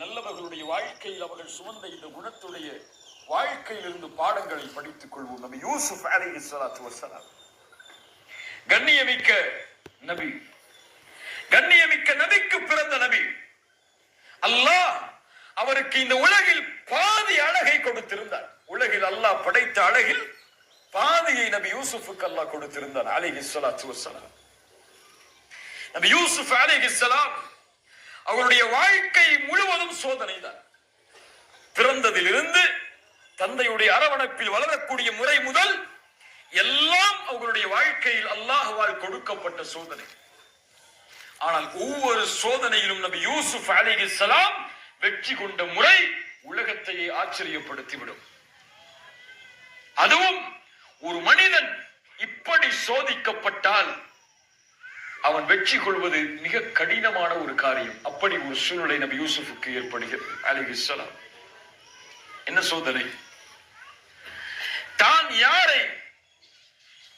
நல்லவர்களுடைய வாழ்க்கையில் அவர்கள் சுமந்த இந்த குணத்துடைய வாழ்க்கையிலிருந்து பாடங்களை படித்துக் கொள்வோம். நபி யூசுப் அலைஹி ஸலாத்து வசலாம் கண்ணியமிக்க நபி. கண்ணியமிக்க நபிக்கு பிறந்த நபி. அல்லாஹ் அவருக்கு இந்த உலகில் பாதி அழகை கொடுத்திருந்தார். உலகில் அல்லாஹ் படைத்த அழகில் பாதியை நபி யூசுஃபுக்கு அல்லாஹ் கொடுத்திருந்தார். அலைஹி ஸலாத்து வசலாம் நபி யூசுப் அலைஹிஸ்ஸலாம் அவருடைய வாழ்க்கை முழுவதும் சோதனை தான் பிறந்ததிலிருந்து தந்தையுடைய அரவணைப்பில் வளரக்கூடிய முறை முதல் எல்லாம் அவர்களுடைய வாழ்க்கையில் அல்லாஹுவால் கொடுக்கப்பட்ட சோதனை. ஆனால் ஒவ்வொரு சோதனையிலும் நபி யூசுப் அலைஹிஸ்ஸலாம் வெற்றி கொண்ட முறை உலகத்தையே ஆச்சரியப்படுத்திவிடும். அதுவும் ஒரு மனிதன் இப்படி சோதிக்கப்பட்டால் அவன் வெற்றி கொள்வது மிக கடினமான ஒரு காரியம். அப்படி ஒரு சூழ்நிலை நபி யூசுஃபுக்கு ஏற்படுகிறது. அலிஹிஸ்ஸலாம் என்ன சோதனை? தான் யாரை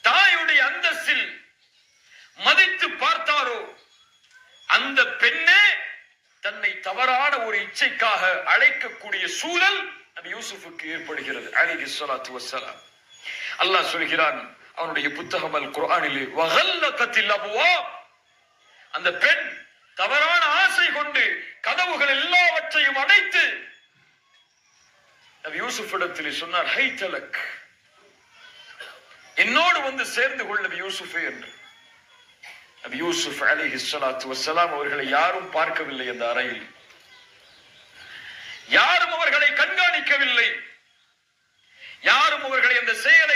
தாயுடைய அந்தஸ்தில் மதித்து பார்த்தாரோ அந்த பெண்ணே தன்னை தவறான ஒரு இச்சைக்காக அழைக்கக்கூடிய சூழல் நபி யூசுஃபுக்கு ஏற்படுகிறது. அலிஹி ஸலாத்து வசலாம் அல்லாஹ் சொல்கிறான் அவனுடைய புத்தகம் அல் குர்ஆனிலே வகல்லகத்தில் அபுவா அந்த பெண் தவறான ஆசை கொண்டு கதவுகள் எல்லாவற்றையும் அடைத்து நபி யூசுப் இடத்திலே சொன்னார் ஹை தலக் என்னோடு வந்து சேர்ந்து கொள் நபி யூசுஃபே என்று. நபி யூசுப் அலி ஹிஸ்லாத்து வசலாம் அவர்களை யாரும் பார்க்கவில்லை அந்த அறையில். யாரும் அவர்களை கண்காணிக்கவில்லை. யாரும் அவர்களை அந்த செயலை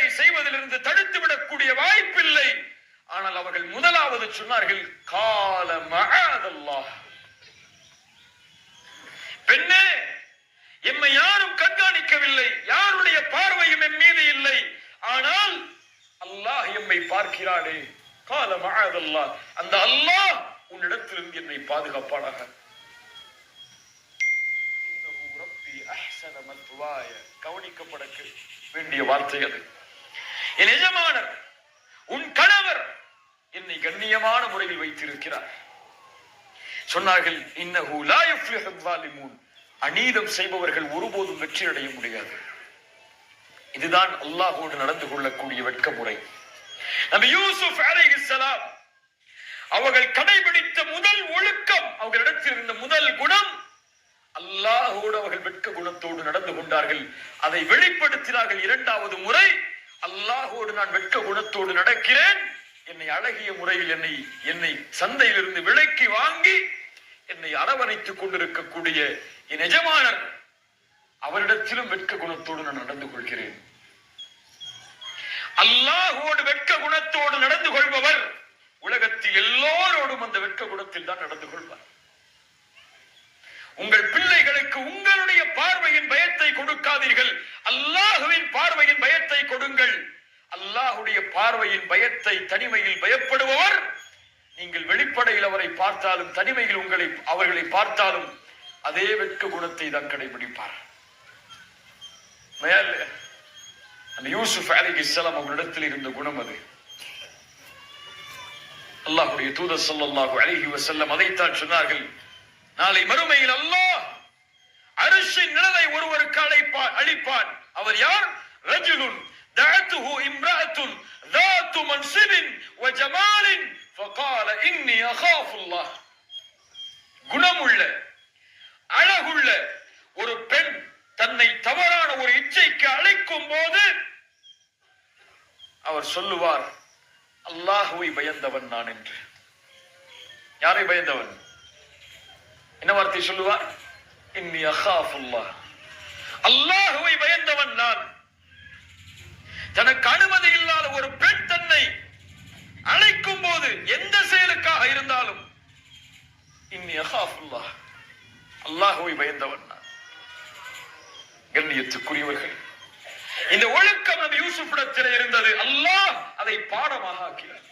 முதலாவது சொன்னார்கள் கால மகாதல்லா பெண்ணே எம்மை யாரும் கண்காணிக்கவில்லை யாருடைய பார்வையும் என் மீது இல்லை. ஆனால் அல்லாஹ் எம்மை பார்க்கிறானே கால மகாதல்லா அந்த அல்லாஹ் உன்னிடத்திலிருந்து என்னை பாதுகாப்பானாக. கவனிக்கப்பட வேண்டிய வார்த்தை அது. என் எஜமானர் உன் கணவர் என்னை கண்ணியமான முறையில் வைத்திருக்கிறார். சொன்னார்கள் இன்னஹு அநீதம் செய்பவர்கள் ஒருபோதும் வெற்றி அடைய முடியாது. இதுதான் அல்லாஹோடு நடந்து கொள்ளக்கூடிய வெட்க முறை நபி யூசுப் அலைஹிஸ்ஸலாம் அவர்கள் கடைபிடித்த முதல் ஒழுக்கம் அவர்களிடத்தில் இருந்த முதல் குணம் அல்லாஹோடு அவர்கள் வெட்க குணத்தோடு நடந்து கொண்டார்கள். அதை வெளிப்படுத்தினார்கள் இரண்டாவது முறை அல்லாஹோடு நான் வெட்க குணத்தோடு நடக்கிறேன். என்னை அழகிய முறையில் என்னை என்னை சந்தையிலிருந்து விலைக்கு வாங்கி என்னை அரவணைத்துக் கொண்டிருக்கக்கூடிய என் எஜமானர் அவரிடத்திலும் வெட்க குணத்தோடு நான் நடந்து கொள்கிறேன். அல்லாஹோடு வெட்க குணத்தோடு நடந்து கொள்பவர் உலகத்தில் எல்லோரோடும் அந்த வெட்க குணத்தில் தான் நடந்து கொள்வார். உங்கள் பிள்ளைகளுக்கு உங்களுடைய பார்வையின் பயத்தை கொடுக்காதீர்கள். அல்லாஹுவின் பார்வையின் பயத்தை கொடுங்கள். அல்லாஹுடைய பார்வையின் பயத்தை தனிமையில் பயப்படுபவர். நீங்கள் வெளிப்படையில் அவரை பார்த்தாலும் தனிமையில் உங்களை அவர்களை பார்த்தாலும் அதே வெட்க குணத்தை தான் கடைபிடிப்பார். அந்த யூசுப் அலி இஸ்லாம் அவரிடத்தில் இருந்த குணம் அது. அல்லாஹுடைய தூதர் ஸல்லல்லாஹு அழகி வசல்லம் அதைத்தான் சொன்னார்கள். நாளை மறுமையில் அல்லாஹ் அரிசி நிழலை ஒருவருக்கு அழைப்பான் அளிப்பான். அவர் யார்? ரஜுலுன். دعته امرأة ذات منصب وجمال فقال إني أخاف الله குணமுள்ள அழகுள்ள ஒரு பெண் தன்னை தவறான ஒரு இச்சைக்கு அழைக்கும் போது அவர் சொல்லுவார் அல்லாஹுவை பயந்தவன் நான் என்று யாரை பயந்தவன் என்ன வார்த்தை சொல்லுவார் இன்னி அஹாஃபுல்லாஹ் அல்லாஹுவை பயந்தவன் நான் தனக்கு அனுமதி இல்லாத ஒரு பெண் தன்னை அழைக்கும் போது எந்த செயலுக்காக இருந்தாலும் இன்னி அஹாஃபுல்லாஹ் அல்லாஹுவை பயந்தவன் கண்ணியத்துக்குரியவர்கள் இந்த ஒழுக்கம் நபி யூசுஃபிடத்தில் இருந்தது. அல்லாஹ் அதை பாடமாக ஆக்கினார்.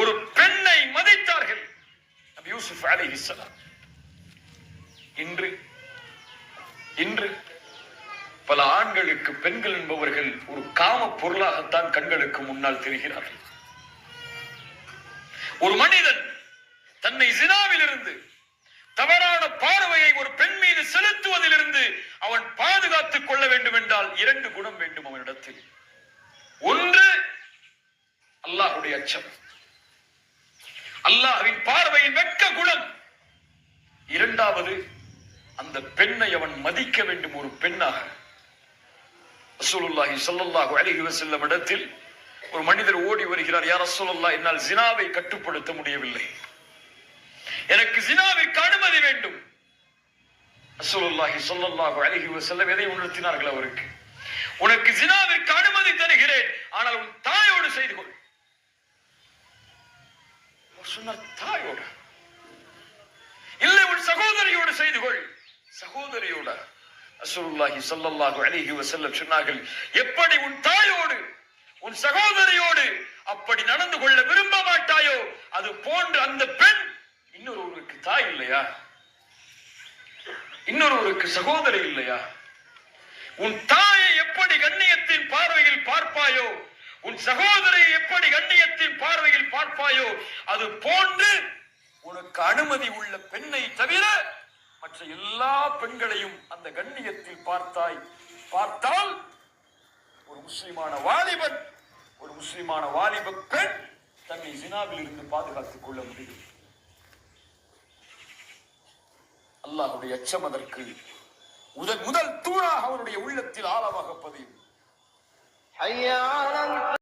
ஒரு பெண்ணை மதித்தார்கள் நபி யூசுப் அலை இன்று இன்று பல ஆண்களுக்கு பெண்கள் என்பவர்கள் ஒரு காம பொருளாகத்தான் கண்களுக்கு முன்னால் தெரிகிறார்கள். ஒரு மனிதன் தன்னை ஜினாவிலிருந்து தவறான பார்வையை ஒரு பெண்மீது செலுத்துவதிலிருந்து அவன் பாதுகாத்துக் கொள்ள வேண்டும் என்றால் இரண்டு குணம் வேண்டும் அவனிடத்தில். ஒன்று அல்லாஹுடைய அச்சம். அல்லாஹின் பார்வையின் வெட்க குணம். இரண்டாவது அந்த பெண்ணை அவன் மதிக்க வேண்டும் ஒரு பெண்ணாக. ரசூலுல்லாஹி ஸல்லல்லாஹு அலைஹி வசல்லம் இடத்தில் ஒரு மனிதர் ஓடி வருகிறார். யார் ரசூலுல்லாஹ் என்னால் ஜினாவை கட்டுப்படுத்த முடியவில்லை. எனக்கு ஜினாவிற்கு அனுமதி வேண்டும். ரசூலுல்லாஹி ஸல்லல்லாஹு அலைஹி வசல்லம் எதை உணர்த்தினார்கள் அவருக்கு? உனக்கு ஜினாவிற்கு அனுமதி தருகிறேன். ஆனால் உன் தாயோடு செய்து கொள். ரசூலுல்லாஹி சல்லல்லாஹு அலைஹி வஸல்லம் சொன்னார்கள் எப்படி உன் தாயோடு உன் சகோதரியோடு அப்படி நடந்து கொள்ள விரும்ப மாட்டாயோ? அது போன்று அந்த பெண் இன்னொருவருக்கு தாய் இல்லையா? இன்னொருவருக்கு சகோதரி இல்லையா? உன் தாயை எப்படி கண்ணியத்தின் பார்வையில் பார்ப்பாயோ? உன் சகோதரியை எப்படி கண்ணியத்தின் பார்வையில் பார்ப்பாயோ? அது போன்று உனக்கு அனுமதி உள்ள பெண்ணை தவிர மற்ற எல்லா பெண்களையும் அந்த கண்ணியத்தில் பார்த்தாய். பார்த்தால் ஒரு முஸ்லிமான வாலிபன் ஒரு முஸ்லிமான வாலிப பெண் தன்னை ஜினாவில் இருந்து பாதுகாத்துக் கொள்ள முடியும். அல்லாஹுடைய அச்சம் அதற்கு முதல் முதல் தூணாக அவனுடைய உள்ளத்தில் ஆழமாக பதியும். ஐயா